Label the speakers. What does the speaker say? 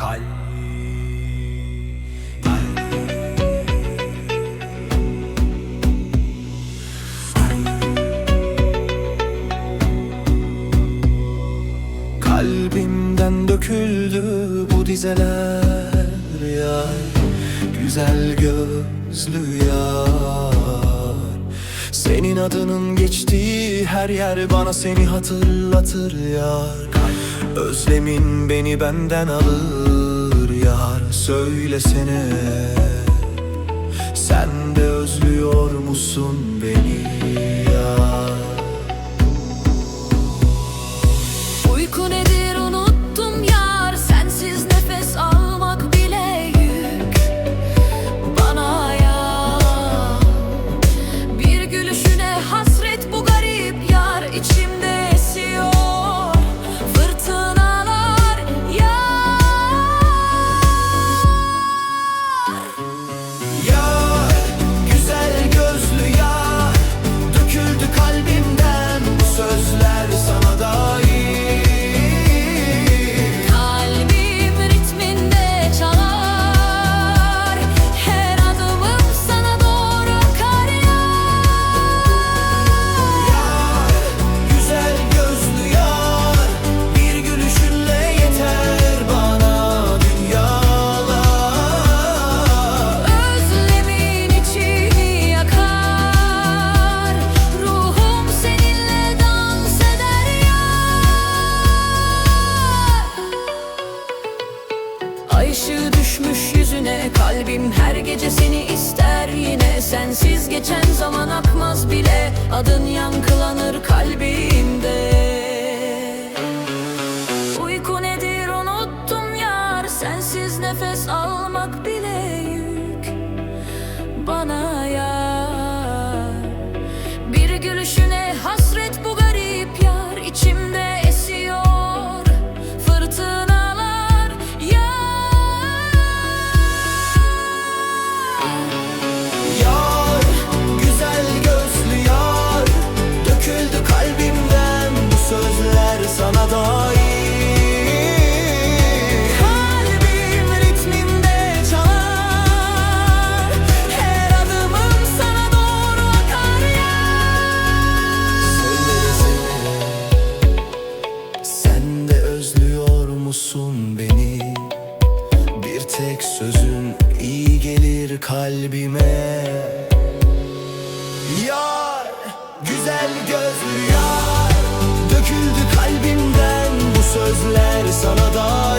Speaker 1: kalp. Döküldü bu dizeler ya Güzel gözlü yar. Senin adının geçtiği her yer bana seni hatırlatır yar Özlemin beni benden alır yar Söylesene. Sen de özlüyor musun beni
Speaker 2: Ay ışığı düşmüş yüzüne Kalbim her gece seni ister yine. Sensiz geçen zaman akmaz bile Adın yankılanır kalbimde
Speaker 1: tek sözün iyi gelir kalbime. Yar, güzel gözlü yar. Döküldü kalbimden bu sözler sana dair